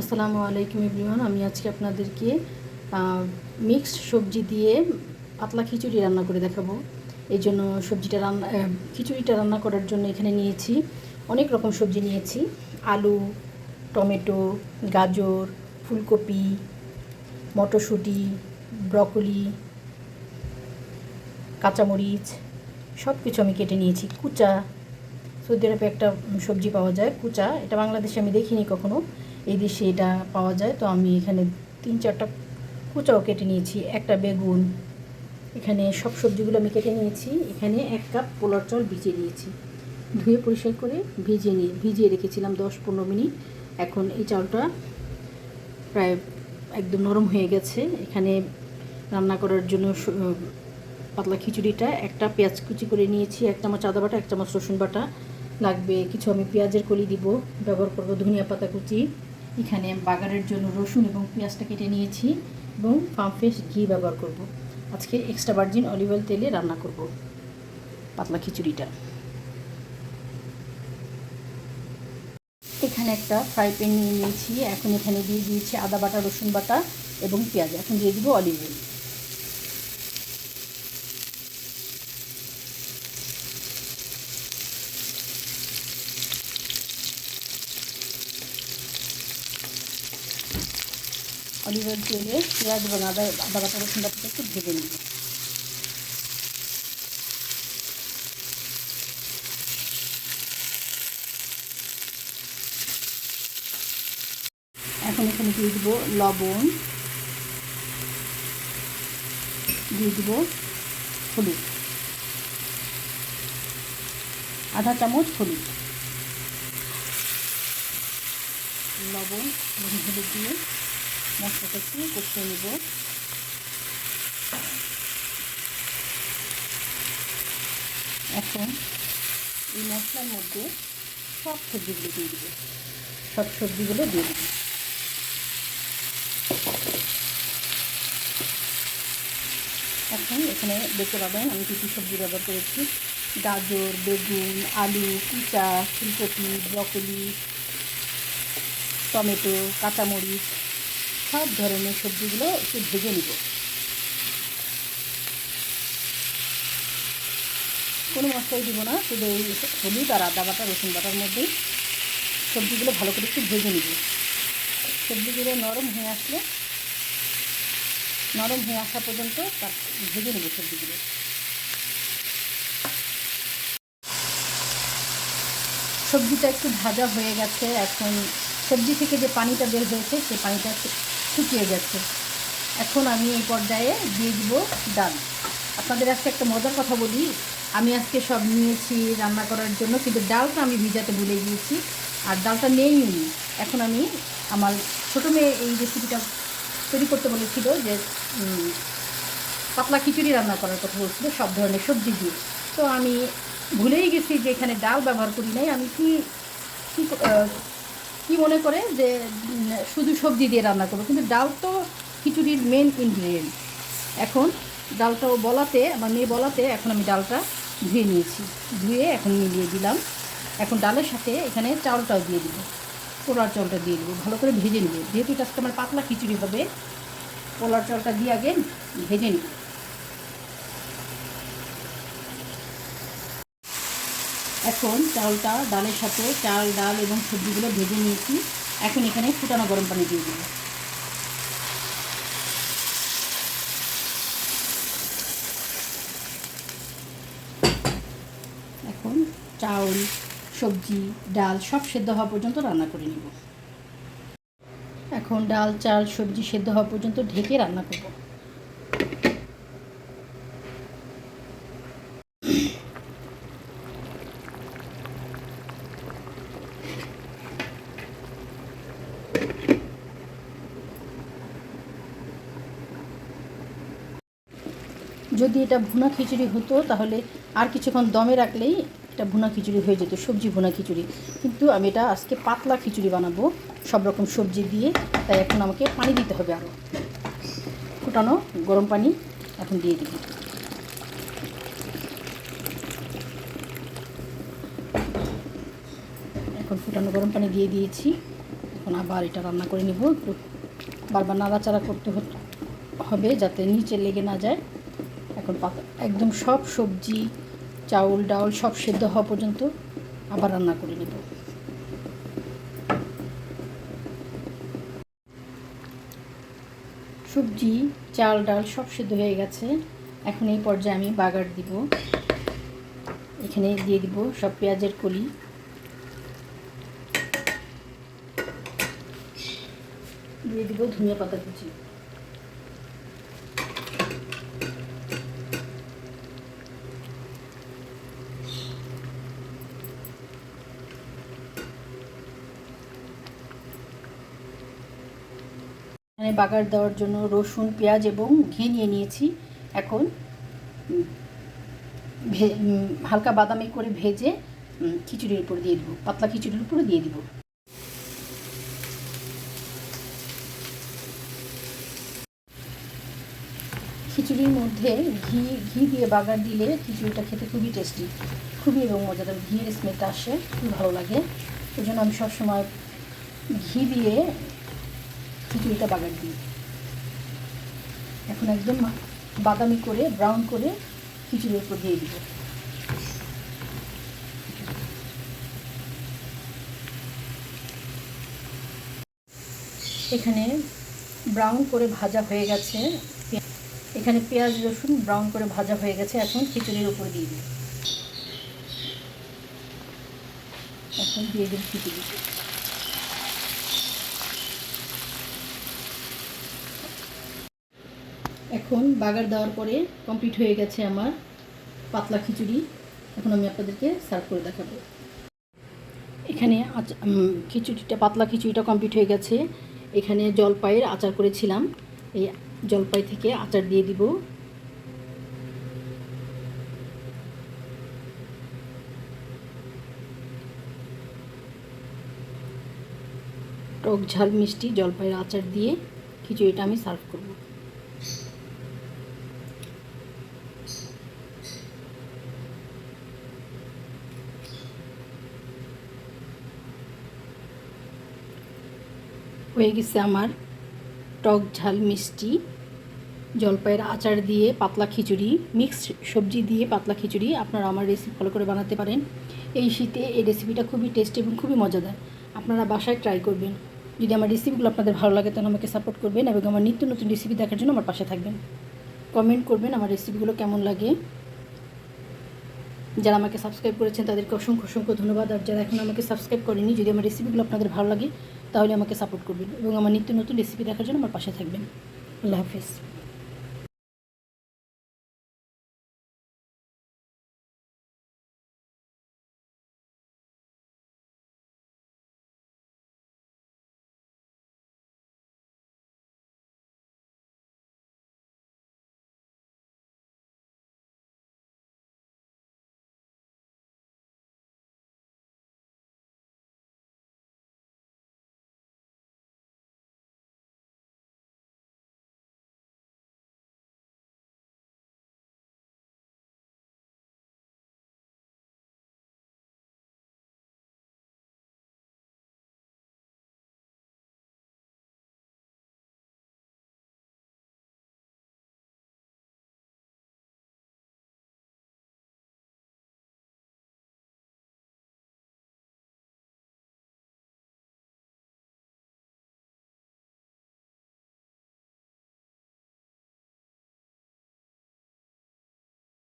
আসসালামু আলাইকুম এভরিওয়ান। আমি আজকে আপনাদেরকে মিক্সড সবজি দিয়ে পাতলা খিচুড়ি রান্না করে দেখাবো। এই জন্য সবজিটা রান্না খিচুড়িটা রান্না করার জন্য এখানে নিয়েছি অনেক রকম সবজি নিয়েছি। আলু, টমেটো, গাজর, ফুলকপি, মটরশুঁটি, ব্রকলি, কাঁচামরিচ সব কিছু আমি কেটে নিয়েছি। কুচা, সৌদি আরবে একটা সবজি পাওয়া যায়, কুচা। এটা বাংলাদেশে আমি দেখিনি কখনো। এই দেশে এটা পাওয়া যায়। তো আমি এখানে তিন চারটা কুচাও কেটে নিয়েছি, একটা বেগুন, এখানে সব সবজিগুলো আমি কেটে নিয়েছি, এখানে এক কাপ পোলার চাল ভিজিয়ে নিয়েছি। ধুয়ে পরিষ্কার করে ভিজিয়ে নিয়ে, ভিজিয়ে রেখেছিলাম দশ পনেরো মিনিট। এখন এই চালটা প্রায় একদম নরম হয়ে গেছে। এখানে রান্না করার জন্য পাতলা খিচুড়িটা, একটা পেঁয়াজ কুচি করে নিয়েছি, এক চামচ আদা বাটা, এক চামচ রসুন বাটা। লাগবে কিছু আমি পেঁয়াজের কলি দিব, ব্যবহার করব ধনিয়া পাতা কুচি। এখানে বাগারের জন্য রসুন এবং পেঁয়াজটা কেটে নিয়েছি এবং পাম্পেস ঘি ব্যবহার করব। আজকে এক্সট্রা ভার্জিন অলিভ অয়েল তেলে রান্না করব পাতলা খিচুড়িটা। এখানে একটা ফ্রাই প্যান নিয়ে নিয়েছি। এখন এখানে দিয়ে দিয়েছি আদা বাটা, রসুন বাটা এবং পেঁয়াজ। এখন দিয়ে দিব অলিভ অয়েল অলিভ অয়েল তেলে পেঁয়াজ এবং আদা আদা বাটা রসুন বাটাটা একটু ভেজে নেব এখন এখানে দিয়ে দিব লবণ, দিয়ে দিব হলুদ। আধা চামচ হলুদ। লবণ এবং হলুদ দিয়ে মশলাটা একটু কষিয়ে নেব। এখন এই মশলার মধ্যে সব সবজিগুলো দিয়ে দেবো। সব সবজিগুলো দিয়ে দেবো। এখন এখানে দেখতে পাবেন আমি কী কী সবজি ব্যবহার করেছি। গাজর, বেগুন, আলু, কুচা, ফুলকপি, ব্রকলি, টমেটো, কাঁচামরিচ। সব ধরনের সবজিগুলো একটু ভেজে নিব। কোনো মশলাই দিব না, শুধু এই হলুদ আর আদা বাটা, রসুন বাটার মধ্যেই সবজিগুলো ভালো করে একটু ভেজে নিব। সবজিগুলো নরম হয়ে আসলে, নরম হয়ে আসা পর্যন্ত তার ভেজে নেব সবজিগুলো। সবজিটা একটু ভাজা হয়ে গেছে, এখন সবজি থেকে যে পানিটা বের হয়েছে সেই পানিটা শুকিয়ে গেছে। এখন আমি এই পর্যায়ে দিয়ে দিব ডাল। আপনাদের আজকে একটা মজার কথা বলি। আমি আজকে সব নিয়েছি, রান্না করার জন্য, কিন্তু ডালটা আমি ভিজাতে ভুলে গিয়েছি। আর ডালটা নেইনি। এখন আমি আমার ছোটো মেয়ে এই রেসিপিটা তৈরি করতে বলেছিল যে পাতলা খিচুড়ি রান্না করার কথা বলছিল, সব ধরনের সবজি দিয়ে। তো আমি ভুলেই গেছি যে এখানে ডাল ব্যবহার করি নাই। আমি কি কি মনে করে যে শুধু সবজি দিয়ে রান্না করব, কিন্তু ডাল তো খিচুড়ির মেন ইনগ্রিডিয়েন্ট এখন ডালটাও বলাতে, আমার মেয়ে বলাতে এখন আমি ডালটা ধুয়ে নিয়েছি। ধুয়ে এখন মিলিয়ে দিলাম। এখন ডালের সাথে এখানে চাউলটাও দিয়ে দিব। পোলার চাউলটা দিয়ে দিব, ভালো করে ভেজে নিব। যেহেতু এটা আমার পাতলা খিচুড়ি হবে, পোলার চাউলটা দিয়ে আগে ভেজে নিব। এখন চাউলটা ডালের সাথে চাল, ডাল এবং সবজিগুলো ভেজে নিয়েছি। এখন এখানে ফুটানো গরম পানি দিয়ে দিব এখন চাউল, সবজি, ডাল সব সেদ্ধ হওয়া পর্যন্ত রান্না করে নিব। এখন ডাল, চাল, সবজি সেদ্ধ হওয়া পর্যন্ত ঢেকে রান্না করব। যদি এটা ভুনা খিচুড়ি হতো, তাহলে আর কিছুক্ষণ দমে রাখলেই এটা ভুনা খিচুড়ি হয়ে যেত, সবজি ভুনা খিচুড়ি। কিন্তু আমি এটা আজকে পাতলা খিচুড়ি বানাবো, সব রকম সবজি দিয়ে, তাই এখন আমাকে পানি দিতে হবে আরও ফুটানো গরম পানি এখন দিয়ে দিবি। এখন ফুটানো গরম পানি দিয়ে দিয়েছি। এখন আবার এটা রান্না করে নিব। একটু বারবার নাড়াচাড়া করতে হবে যাতে নিচে লেগে না যায়। এখন একদম সব সবজি, চাউল, ডাউল সব সেদ্ধ হওয়া পর্যন্ত আবার রান্না করে নেব। সবজি, চাল, ডাল সব সেদ্ধ হয়ে গেছে। এখন এই পর্যায়ে আমি বাগার দিব। এখানে দিয়ে দিব সব পেঁয়াজের কলি। দিয়ে দিব ধনিয়া পাতা কুচি। এখানে বাগার দেওয়ার জন্য রসুন, পেঁয়াজ এবং ঘি নিয়ে নিয়েছি। এখন হালকা বাদামি করে ভেজে খিচুড়ির উপর দিয়ে দিব। পাতলা খিচুড়ির উপরে দিয়ে দিব। খিচুড়ির মধ্যে ঘি ঘি দিয়ে বাগার দিলে খিচুড়িটা খেতে খুবই টেস্টি খুবই এবং মজাদার। ঘিয়ের স্মেলটা আসে, খুবই ভালো লাগে। ওই জন্য আমি সবসময় ঘি দিয়ে খিচুড়িটা বাগার দিই এখন একদম বাদামি করে ব্রাউন করে খিচুড়ির উপর দিয়ে দিব। এখানে ব্রাউন করে ভাজা হয়ে গেছে। এখানে পেঁয়াজ, রসুন ব্রাউন করে ভাজা হয়ে গেছে। এখন খিচুড়ির উপর দিয়ে দিই এখন দিয়ে দিন খিচুড়ি। এখন বাগার দেওয়ার পরে কমপ্লিট হয়ে গেছে আমার পাতলা খিচুড়ি। এখন আমি আপনাদেরকে সার্ভ করে দেখাবো। এখানে খিচুড়িটা, পাতলা খিচুড়িটা কমপ্লিট হয়ে গেছে। এখানে জলপাইয়ের আচার করেছিলাম। এই জলপাই থেকে আচার দিয়ে দিব। টক ঝাল মিষ্টি জলপাইয়ের আচার দিয়ে খিচুড়িটা আমি সার্ভ করব। হয়ে গেছে আমার টক ঝাল মিষ্টি, জলপাইয়ের আচার দিয়ে পাতলা খিচুড়ি, মিক্সড সবজি দিয়ে পাতলা খিচুড়ি। আপনারা আমার রেসিপি ফলো করে বানাতে পারেন। এই শীতে এই রেসিপিটা খুবই টেস্টি এবং খুবই মজাদার। আপনারা বাসায় ট্রাই করবেন। যদি আমার রেসিপিগুলো আপনাদের ভালো লাগে, তাহলে আমাকে সাপোর্ট করবেন এবং আমার নিত্য নতুন রেসিপি দেখার জন্য আমার পাশে থাকবেন। কমেন্ট করবেন আমার রেসিপিগুলো কেমন লাগে। যারা আমাকে সাবস্ক্রাইব করেছেন, তাদেরকে অসংখ্য অসংখ্য ধন্যবাদ। আর যারা এখন আমাকে সাবস্ক্রাইব করেনি, যদি আমার রেসিপিগুলো আপনাদের ভালো লাগে তাহলে আমাকে সাপোর্ট করবেন এবং আমার নিত্য নতুন রেসিপি দেখার জন্য আমার পাশে থাকবেন। আল্লাহ হাফিজ।